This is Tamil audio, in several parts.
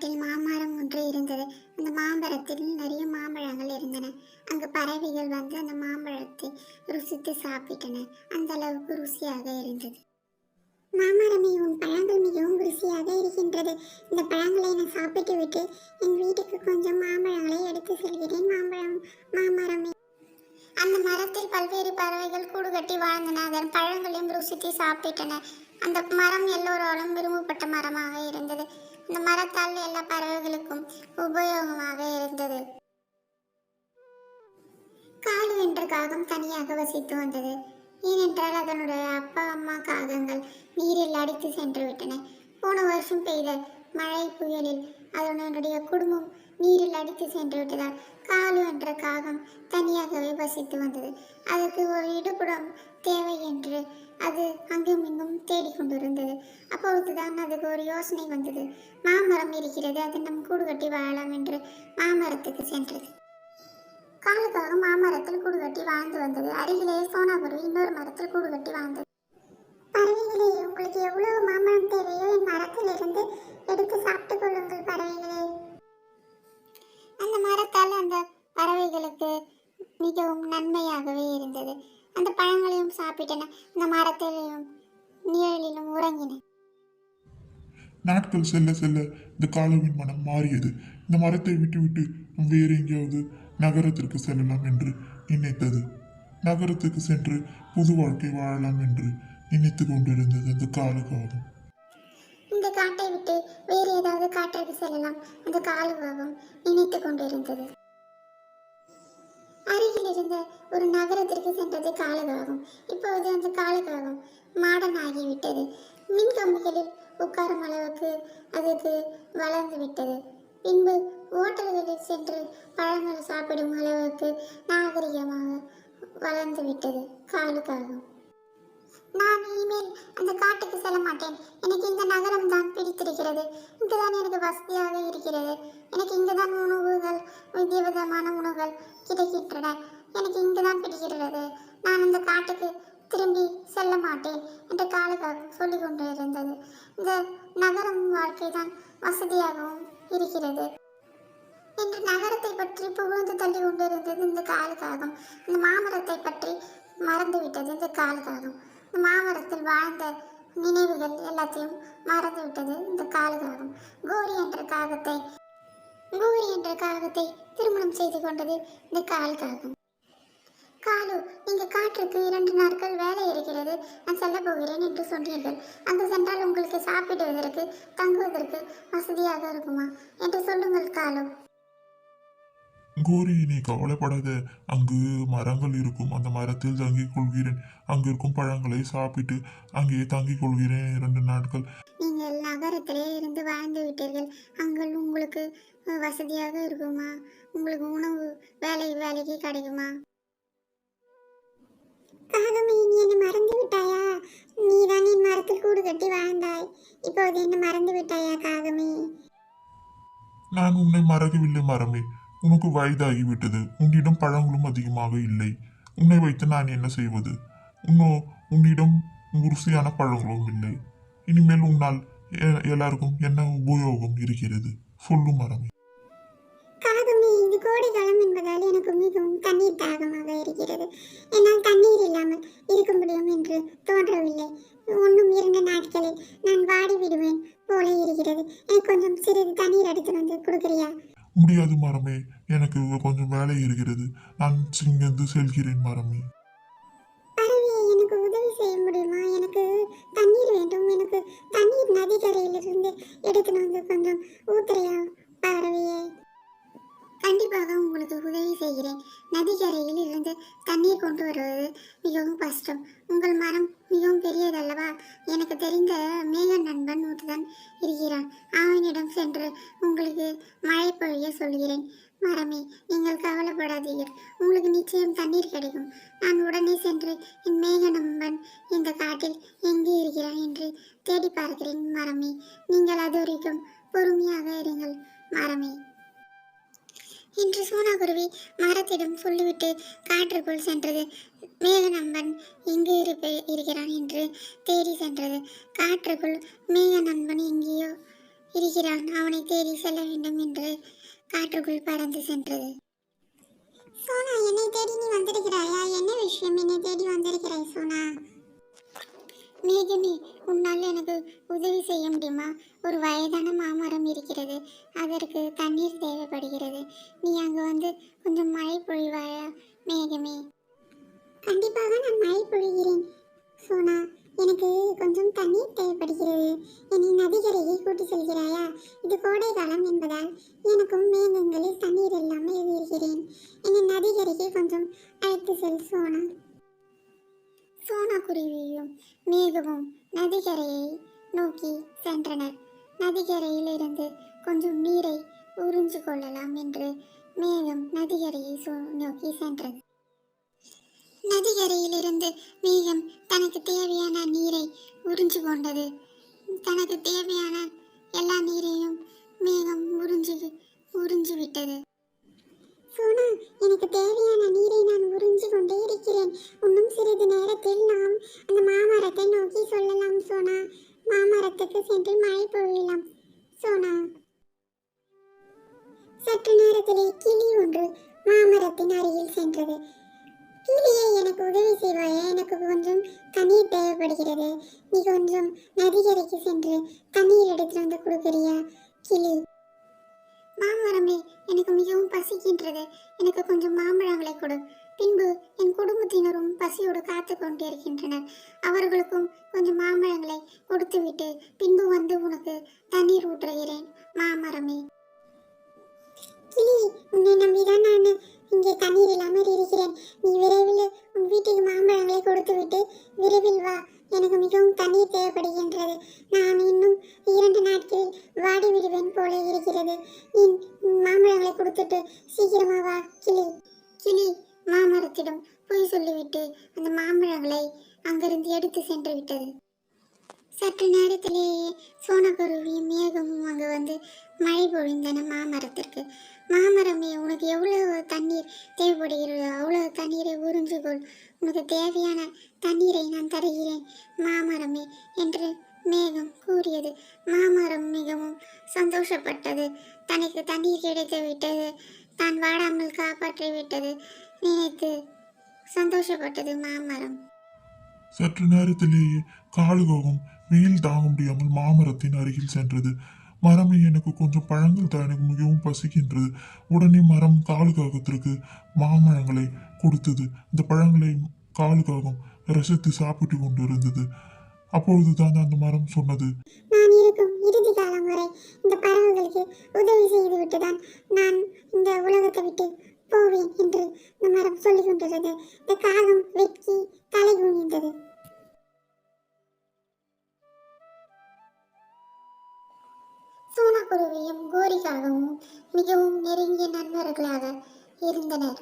காட்டில் மாமரம் ஒன்று இருந்தது. அந்த மாமரத்தில் நிறைய மாம்பழங்கள் இருந்தன. அங்கு பறவைகள் வந்து அந்த மாம்பழத்தை ருசித்து சாப்பிட்டன. அந்த அளவுக்கு ருசியாக இருந்தது. மாமரமே உன் பழங்கள் மிகவும் ருசியாக இருக்கின்றது. இந்த பழங்களை நான் சாப்பிட்டு விட்டு என் வீட்டுக்கு கொஞ்சம் மாம்பழங்களை எடுத்து செல்கிறேன். மாம்பழம் மாமரமே. அந்த மரத்தில் பல்வேறு பறவைகள் கூடு கட்டி வாழ்ந்தன. அதன் பழங்களையும் ருசித்து சாப்பிட்டன. அந்த மரம் எல்லோராலும் விரும்பப்பட்ட மரமாக இருந்தது. இந்த மரத்தால் எல்லா பறவைகளுக்கும் உபயோகமாக இருந்தது. காலு என்ற காகம் தனியாக வசித்து வந்தது. ஏனென்றால் அதனுடைய அப்பா அம்மா காகங்கள் நீரில் அடித்து சென்று விட்டன. போன வருஷம் பெய்த மழை புயலில் அதனுடைய குடும்பம் நீரில் அடித்து சென்று விட்டதால் காலு என்ற காகம் தனியாகவே வசித்து வந்தது. அதற்கு ஒரு இடுபுடம் தேவை என்று அது அங்கும் இங்கும் தேடிக்கொண்டிருந்தது. அப்பொழுதுதான் அதுக்கு ஒரு யோசனை வந்தது. மாமரம் இருக்கிறது அது நம் கூடு கட்டி வாழலாம் என்று மாமரத்துக்கு சென்றது. காலுக்காக மாமரத்தில் கூடு கட்டி வாழ்ந்து வந்தது. அருகிலே சோனாபுரி இன்னொரு மரத்தில் கூடு கட்டி வாழ்ந்தது. பறவைகளே உங்களுக்கு எவ்வளவு மாமரம் தேவையோ என் மரத்தில் இருந்து எடுத்து சாப்பிட்டுக் கொள்ளுங்கள் பறவைகளே. அந்த மரத்தால் அந்த பறவைகளுக்கு மிகவும் நன்மையாகவே இருந்தது. அந்த பழங்களையும் சாப்பிட்டன. அந்த மரத்திலையும் நிழலிலும் உறங்கின. நாட்கள் செல்ல செல்ல இந்த காலவின் மனம் மாறியது. இந்த மரத்தை விட்டுவிட்டு வேறு எங்கேயாவது நகரத்திற்கு செல்லலாம் என்று நினைத்தது. நகரத்துக்கு சென்று புது வாழ்க்கை வாழலாம் என்று நினைத்து கொண்டிருந்தது அந்த காலுக்காகும் இந்த காட்டை விட்டு வேறு ஏதாவது காட்டிற்கு செல்லலாம். அந்த காலுபாகம் நினைத்து கொண்டிருந்தது. அருகில் இருந்த ஒரு நகரத்திற்கு சென்றது காலுகாகம் இப்போது அந்த காலுகாகம் மாடன் ஆகிவிட்டது மின் கம்பிகளில் உட்காரும் அளவுக்கு அதுக்கு வளர்ந்து விட்டது. பின்பு ஓட்டல்களில் சென்று பழங்கள் சாப்பிடும் அளவுக்கு நாகரிகமாக வளர்ந்து விட்டது காலுக்காகம் நான் இனிமேல் அந்த காட்டுக்கு செல்ல மாட்டேன். எனக்கு இந்த நகரம் தான் பிடித்திருக்கிறது. இங்குதான் எனக்கு வசதியாக இருக்கிறது. எனக்கு இங்குதான் உணவுகள் விதவிதமான உணவுகள் கிடைக்கின்றன. எனக்கு இங்குதான் பிடிக்கிறது. நான் அந்த காட்டுக்கு திரும்பி செல்ல மாட்டேன் என்று காலுக்காக சொல்லிக் கொண்டு இருந்தது இந்த நகரம் வாழ்க்கை தான் வசதியாகவும் இருக்கிறது. என்று நகரத்தை பற்றி புகழ்ந்து தள்ளி கொண்டிருந்தது இந்த காலுக்காகம். இந்த மாமரத்தை பற்றி மறந்துவிட்டது இந்த காலுக்காகம். மாமரத்தில் வாழ்ந்த நினைவுகள் எல்லாத்தையும் மறந்து விட்டது இந்த காலகாலம் கோரி என்ற காகத்தை கோரி என்ற காகத்தை திருமணம் செய்து கொண்டது இந்த கால்காகம் காலு நீங்க காற்றுக்கு இரண்டு நாட்கள் வேலை இருக்கிறது. நான் செல்ல போகிறேன் என்று சொன்னீர்கள். அங்கு சென்றால் உங்களுக்கு சாப்பிடுவதற்கு தங்குவதற்கு வசதியாக இருக்குமா? என்று சொல்லுங்கள் காலு. கோரி நீ கவலைப்படாத. அங்கு மரங்கள் இருக்கும். அந்த மரத்தில் தங்கிக் கொள்கிறேன். அங்கு இருக்கும் பழங்களை சாப்பிட்டு அங்கேயே தங்கிக் கொள்கிறேன். இரண்டு நாட்கள். நீங்கள் நகரத்திலே இருந்து வாழ்ந்து விட்டீர்கள். அங்கே உங்களுக்கு வசதியாக இருக்குமா? உங்களுக்கு உணவு வேலை வேலைக்கு கிடைக்குமா? காகமே நீ என்னை மறந்து விட்டாயா? நீ தான் என் மரத்தில் கூடு கட்டி வாழ்ந்தாய். இப்போது என்னை மறந்து விட்டாயா காகமே? நான் உன்னை மறக்கவில்லை மரமே. உனக்கு வயதாகிவிட்டது. உன்னிடம் பழங்களும் அதிகமாக இல்லை. உன்னை வைத்து நான் என்ன செய்வது? உன்னோ உன்னிடம் ருசியான பழங்களும் இல்லை. இனிமேல் உன்னால் எல்லாருக்கும் என்ன உபயோகம் இருக்கிறது? சொல்லும் மரமே. காகமே இது கோடைக்காலம் என்பதால் எனக்கு மிகவும் தண்ணீர் தாகமாக இருக்கிறது. என்னால் தண்ணீர் இல்லாமல் இருக்க முடியும் என்று தோன்றவில்லை. ஒன்றும் இரண்டு நாட்களில் நான் வாடி விடுவேன் போல இருக்கிறது. எனக்கு கொஞ்சம் சிறிது தண்ணீர் எடுத்து வந்து கொடுக்குறியா? முடியாது மரமே எனக்கு கொஞ்சம் வேலை இருக்கிறது. நான் இங்கிருந்து செல்கிறேன் மரமே. எனக்கு உதவி செய்ய முடியுமா? எனக்கு தண்ணீர் வேண்டும். எங்கே என்று தேடி பார்க்கிறேன் மரமே. நீங்கள் அது வரைக்கும் பொறுமையாக இருங்கள் மரமே. என்று சோனாகுருவி மரத்திடம் சொல்லிவிட்டு காற்றுக்குள் சென்றது. மேகநம்பன் எங்கு இருப்ப இருக்கிறான் என்று தேடி சென்றது. காற்றுக்குள் மேகநண்பன் எங்கேயோ இருக்கிறான். அவனை தேடி செல்ல வேண்டும் என்று காற்றுக்குள் பறந்து சென்றது. சோனா என்னை தேடி நீ வந்திருக்கிறாயா? என்ன விஷயம்? என்னை தேடி வந்திருக்கிறாய் சோனா? மேகமே உன்னால் எனக்கு உதவி செய்ய முடியுமா? ஒரு வயதான மாமரம் இருக்கிறது. அதற்கு தண்ணீர் தேவைப்படுகிறது. நீ அங்கே வந்து கொஞ்சம் மழை பொழிவாயா மேகமே கண்டிப்பாக நான் மழை பொழிகிறேன் சோனா. எனக்கு கொஞ்சம் தண்ணீர் தேவைப்படுகிறது. என்னை நதிக்கரையை கூட்டி செல்கிறாயா? இது கோடை காலம் என்பதால் எனக்கும் மேகங்களில் தண்ணீர் இல்லாமல் இருக்கிறேன். என்னை நதிக்கரைக்கு கொஞ்சம் அழைத்து செல் சோனா. சோனா குருவியும் மேகமும் நதிக்கரையை நோக்கி சென்றனர் நதிக்கரையில் இருந்து கொஞ்சம் நீரை உறிஞ்சு கொள்ளலாம் என்று மேகம் நதிக்கரையை சோ- நோக்கி சென்றது. நதிக்கரையிலிருந்து மேகம் தனக்கு தேவையான நீரை உறிஞ்சு கொண்டது. தனக்கு தேவையான எல்லா நீரையும் மேகம் உறிஞ்சு உறிஞ்சு விட்டது. சோனா எனக்கு தேவையான நீரை நான் உறிஞ்சு கொண்டே இருக்கிறேன். இன்னும் சிறிது நேரத்தில் நாம் அந்த மாமரத்தை நோக்கி சொல்லலாம் சோனா. மாமரத்துக்கு சென்று மழை பொழியலாம் சோனா. சற்று நேரத்திலே கிளி ஒன்று மாமரத்தின் அருகில் சென்றது. கிளியே எனக்கு உதவி செய்வாயா? எனக்கு கொஞ்சம் தண்ணீர் தேவைப்படுகிறது. நீ கொஞ்சம் நதிக்கரைக்கு சென்று தண்ணீர் எடுத்துட்டு வந்து கொடுக்குறியா கிளி? மாமரமே எனக்கு மிகவும் பசிக்கின்றது. எனக்கு கொஞ்சம் மாம்பழங்களை கொடு. பின்பு என் குடும்பத்தினரும் பசியோடு காத்து கொண்டிருக்கின்றனர் அவர்களுக்கும் கொஞ்சம் மாம்பழங்களை கொடுத்துவிட்டு பின்பு வந்து உனக்கு தண்ணீர் ஊற்றுகிறேன். மாமரமே கிளி உன்னை நம்பிதான் நான். இங்கே தண்ணீர் இல்லாமல் இருக்கிறேன். நீ விரைவில் உன் வீட்டுக்கு மாம்பழங்களை கொடுத்துவிட்டு விரைவில் வா. எனக்கு மிகவும் தண்ணீர் தேவைப்படுகின்றது. நான் இன்னும் இரண்டு நாட்களில் வாடி விடுவேன் போல இருக்கிறது. நீ மாம்பழங்களை கொடுத்துட்டு சீக்கிரமா வா கிளி. கிளி மாமரத்திடம் பொய் சொல்லிவிட்டு அந்த மாம்பழங்களை அங்கிருந்து எடுத்து சென்று விட்டது. சற்று நேரத்திலேயே சோனகுருவியும் மேகமும் அங்கு வந்து மழை பொழிந்தன மாமரத்திற்கு. மாமரமே உனக்கு எவ்வளவு தண்ணீர் தேவைப்படுகிறதோ? அவ்வளவு தண்ணீரை உறிஞ்சுகொள். உனக்கு தேவையான தண்ணீரை நான் தருகிறேன். மாமரமே என்று மேகம் கூறியது. மாமரம் மிகவும் சந்தோஷப்பட்டது. தனக்கு தண்ணீர் கிடைத்து விட்டது. தான் வாடாமல் காப்பாற்றி விட்டது. நினைத்து சந்தோஷப்பட்டது மாமரம். சற்று நேரத்திலேயே காலுகோகம் வெயில் தாங்க முடியாமல் மாமரத்தின் அருகில் சென்றது. மரமே எனக்கு கொஞ்சம் பழங்கள் தான். எனக்கு மிகவும் பசிக்கின்றது. உடனே மரம் காலுக்காகத்திற்கு மாமழங்களை கொடுத்தது. இந்த பழங்களை காலுக்காகவும் ரசித்து சாப்பிட்டு கொண்டு இருந்தது அப்பொழுதுதான் அந்த மரம் சொன்னது. நான் இருக்கும் இறுதி காலம் வரை இந்த பறவைகளுக்கு உதவி செய்துவிட்டு தான் நான் இந்த உலகத்தை விட்டு போவேன் என்று இந்த மரம் சொல்லிக் கொண்டிருந்தது. இந்த காகம் வெட்கி சோனாக்குருவியும் மிகவும் நெருங்கிய நண்பர்களாக இருந்தனர்.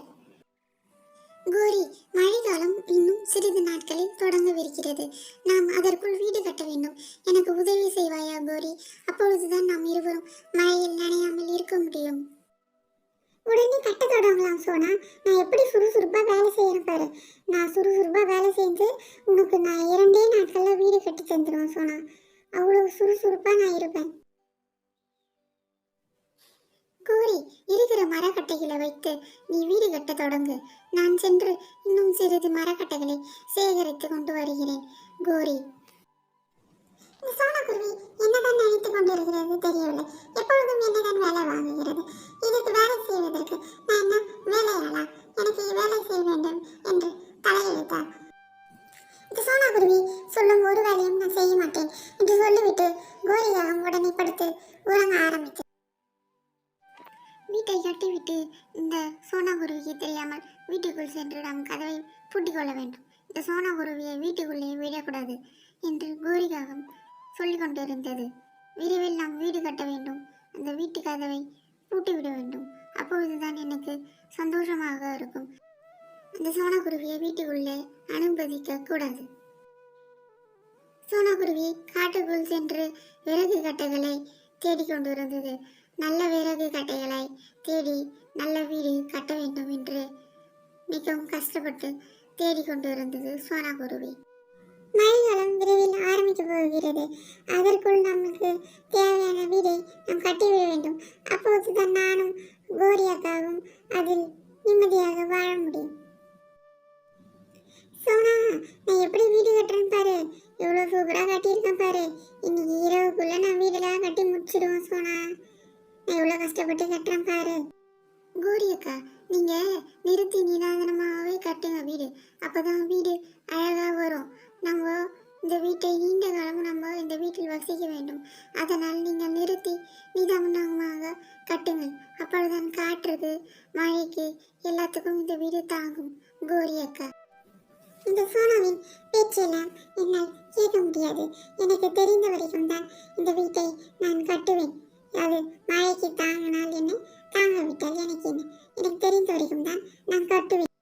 கோரி மழைக்காலம் இன்னும் சிறிது நாட்களில் தொடங்கவிருக்கிறது. நாம் அதற்குள் வீடு கட்ட வேண்டும். எனக்கு உதவி செய்வாயா கோரி? அப்பொழுதுதான் நாம் இருவரும் மழையில் நனையாமல் இருக்க முடியும். உடனே கட்ட தொடங்கலாம் சோனா. நான் எப்படி சுறுசுறுப்பா வேலை செய்யறேன் பாரு. நான் சுறுசுறுப்பா வேலை செஞ்சு உனக்கு நான் இரண்டே நாட்கள்ல வீடு கட்டி தந்துடுவேன் சோனா. அவ்வளவு சுறுசுறுப்பா நான் இருப்பேன். கூறி இருக்கிற மரக்கட்டைகளை வைத்து நீ வீடு கட்ட தொடங்கு. நான் சென்று இன்னும் சிறிது மரக்கட்டைகளை சேகரித்து கொண்டு வருகிறேன். கோரி சோனக்குருவி என்னதான் நினைத்துக் கொண்டிருக்கிறது தெரியவில்லை. எப்பொழுதும் என்னதான் வேலை வாங்குகிறது. இதுக்கு வேலை செய்வதற்கு நான் என்ன வேலையாளா? எனக்கு வேலை செய்ய வேண்டும். அந்த சோனாகுருவியை வீட்டுக்குள்ளே அனுமதிக்க கூடாது சோனாகுருவி காட்டுக்குள் சென்று விறகு கட்டைகளை தேடிக்கொண்டிருந்தது நல்ல விறகு கட்டைகளை தேடி நல்ல வீடு கட்ட வேண்டும் என்று மிகவும் கஷ்டப்பட்டு தேடிக்கொண்டிருந்தது சோனாகுருவி. மழைக்காலம் விரைவில் ஆரம்பிக்க போகிறது. அதற்குள் நமக்கு தேவையான வீடை நாம் கட்டிவிட வேண்டும். அப்போதுதான் நானும் கோரியாக்காகவும் அதில் நிம்மதியாக வாழ முடியும். நான் எப்படி வீடு கட்டுறேன் பாரு. எவ்வளோ சூப்பராக கட்டியிருக்கேன் பாரு. இன்னைக்கு இரவுக்குள்ள நான் வீடெல்லாம் கட்டி முடிச்சிடுவோம் சோனா. நான் எவ்வளோ கஷ்டப்பட்டு கட்டுறேன் பாரு. கோரி அக்கா நீங்க நிறுத்தி நிதானமாகவே கட்டுங்க வீடு. அப்பதான் வீடு அழகா வரும். நம்ம இந்த வீட்டை நீண்ட காலம் நம்ம இந்த வீட்டில் வசிக்க வேண்டும். அதனால் நீங்கள் நிறுத்தி நிதானமாக கட்டுங்கள் அப்பொழுதுதான் காற்றுக்கு மழைக்கு எல்லாத்துக்கும் இந்த வீடு தாங்கும். கோரி அக்கா. இந்த சோனாவின் பேச்செல்லாம் என்னால் கேட்க முடியாது. எனக்கு தெரிந்த வரைக்கும் தான் இந்த வீட்டை நான் கட்டுவேன். அது மழைக்கு தாங்கினால் என்ன? தாங்காவிட்டால் எனக்கு என்ன? எனக்கு தெரிந்த வரைக்கும் தான் நான் கட்டுவேன்.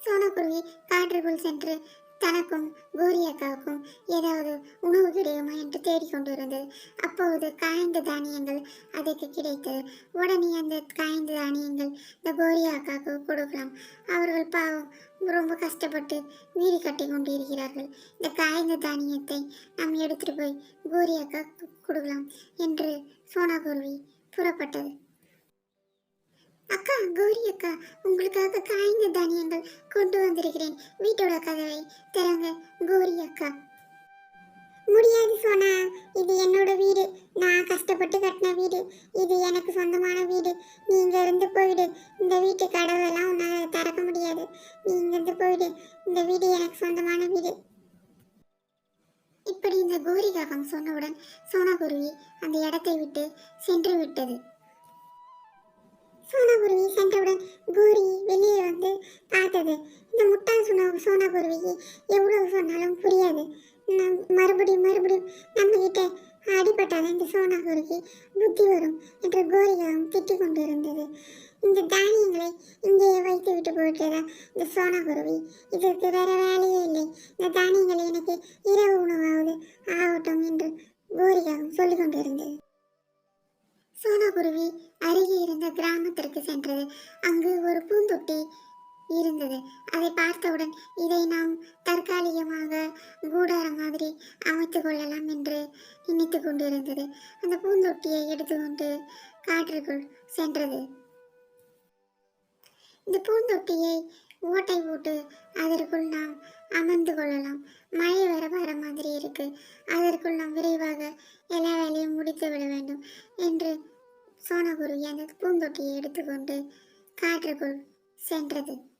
சோனக்குருவி காற்றுக்குள் சென்று தனக்கும் கோரி அக்காவுக்கும் ஏதாவது உணவு கிடைக்குமா என்று தேடிக்கொண்டிருந்தது. அப்போது காய்ந்த தானியங்கள் அதுக்கு கிடைத்தது. உடனே அந்த காய்ந்த தானியங்கள் இந்த கோரி அக்காவுக்கு கொடுக்கலாம் அவர்கள் பாவம் ரொம்ப கஷ்டப்பட்டு வீடு கட்டி கொண்டு இருக்கிறார்கள் இந்த காய்ந்த தானியத்தை நாம் எடுத்துட்டு போய் கோரி அக்கா கொடுக்கலாம் என்று சோனா குருவி புறப்பட்டது. அக்கா கௌரி அக்கா உங்களுக்காக காய்ந்த தானியங்கள் கொண்டு வந்திருக்கிறேன். வீட்டோட கதவை திறங்க கௌரி அக்கா முடியாது சோனா. இது என்னோட வீடு. நான் கஷ்டப்பட்டு கட்டின வீடு. இது எனக்கு சொந்தமான வீடு. நீங்க இருந்து போயிடு. இந்த வீட்டு கதவெல்லாம் உன்னால் திறக்க முடியாது. நீ இருந்து போயிடு. இந்த வீடு எனக்கு சொந்தமான வீடு. இப்படி இந்த கோரி காகம் சொன்னவுடன் சோனாகுருவி அந்த இடத்தை விட்டு சென்று விட்டது. சோனாகுருவி சென்றவுடன் கோரி வெளியே வந்து பார்த்தது. இந்த முட்டாள் சோனா சோனாகுருவிக்கு எவ்வளவு சொன்னாலும் புரியாது. மறுபடியும் மறுபடியும் நம்ம கிட்ட அடிபட்டாதான் இந்த சோனாகுருவிக்கு புத்தி வரும் என்று கோரிகாவும் திட்டிக் கொண்டிருந்தது இந்த தானியங்களை இங்கேயே வைத்து விட்டு போயிட்டதா இந்த சோனாகுருவி? இதற்கு வேற வேலையே இல்லை. இந்த தானியங்களை எனக்கு இரவு உணவாவது ஆகட்டும் என்று கோரிகாவும் சொல்லிக் கொண்டிருந்தது சோனாகுருவி அருகே இருந்த கிராமத்திற்கு சென்றது. அங்கு ஒரு பூந்தொட்டி இருந்தது. அதை பார்த்தவுடன் இதை நாம் தற்காலிகமாக கூடாரம் மாதிரி அமைத்து கொள்ளலாம் என்று நினைத்து கொண்டிருந்தது. அந்த பூந்தொட்டியை எடுத்துக்கொண்டு காற்றுக்குள் சென்றது. இந்த பூந்தொட்டியை ஓட்டை போட்டு அதற்குள் நாம் அமர்ந்து கொள்ளலாம். மழை வர வர மாதிரி இருக்கு. அதற்குள் நாம் விரைவாக எல்லா வேலையும் முடித்து விட வேண்டும் என்று சோனகுருவி அந்த பூந்தொட்டியை எடுத்துக்கொண்டு காற்றுக்குள் சென்றது.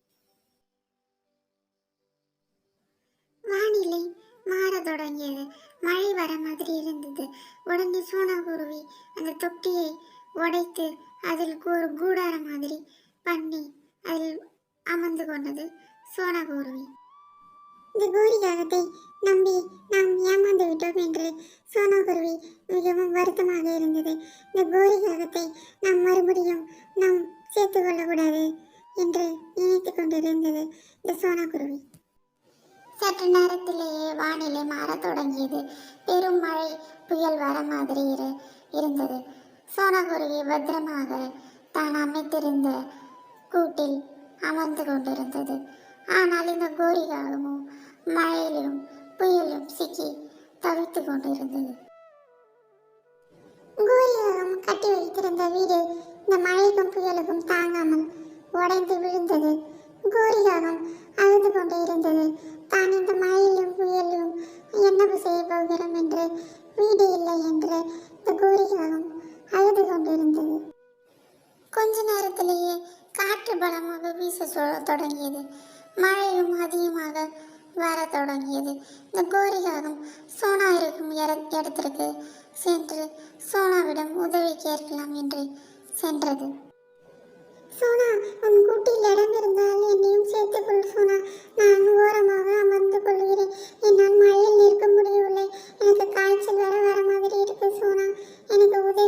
வானிலை மாறத் தொடங்கியது. மழை வர மாதிரி இருந்தது. உடனே சோனாகுருவி அந்த தொட்டியை உடைத்து அதில் ஒரு கூடாரம் மாதிரி பண்ணி அதில் அமர்ந்து கொண்டது சோனாகுருவி இந்த கோரிகாகத்தை நம்பி நாம் ஏமாந்து விட்டோம் என்று சோனாகுருவி மிகவும் வருத்தமாக இருந்தது. இந்த கோரிகாகத்தை நாம் மறுபடியும் நாம் சேர்த்து கொள்ளக்கூடாது என்று நினைத்து கொண்டிருந்தது இந்த சோனாகுருவி சற்று நேரத்திலேயே வானிலை மாறத் தொடங்கியது. பெரும் மழை புயல் வர மாதிரி இரு இருந்தது. சோனகுருவி பத்திரமாக தான் அமைத்திருந்த கூட்டில் அமர்ந்து கொண்டிருந்தது. ஆனால் இந்த கோரிகாகமும் மழையிலும் புயலும் சிக்கி தவித்து கொண்டிருந்தது. கோரிகாகம் கட்டி வைத்திருந்த வீடு இந்த மழைக்கும் புயலுக்கும் தாங்காமல் உடைந்து விழுந்தது. கோரிகாகம் அழுது கொண்டே இருந்தது. தான் இந்த மழையிலும் புயலிலும் என்ன செய்ய போகிறோம் என்று வீடு இல்லை என்று இந்த கோரிகாகம் அழுது கொண்டிருந்தது. கொஞ்ச நேரத்திலேயே காற்று பலமாக வீச தொடங்கியது. மழையும் அதிகமாக வர தொடங்கியது. இந்த கோரிகாகம் சோனா இருக்கும் இட- இடத்திற்கு சென்று சோனாவிடம் உதவி கேட்கலாம் என்று சென்றது. சோனா உன் கூட்டில் இடம் இருந்தால் என்னையும் சேர்த்துக்கொள் சோனா. நான் ஓரமாக அமர்ந்து கொள்கிறேன். என்னால் மழையில் நிற்க முடியவில்லை. எனக்கு காய்ச்சல் வர வர மாதிரி இருக்கு சோனா. எனக்கு உதவி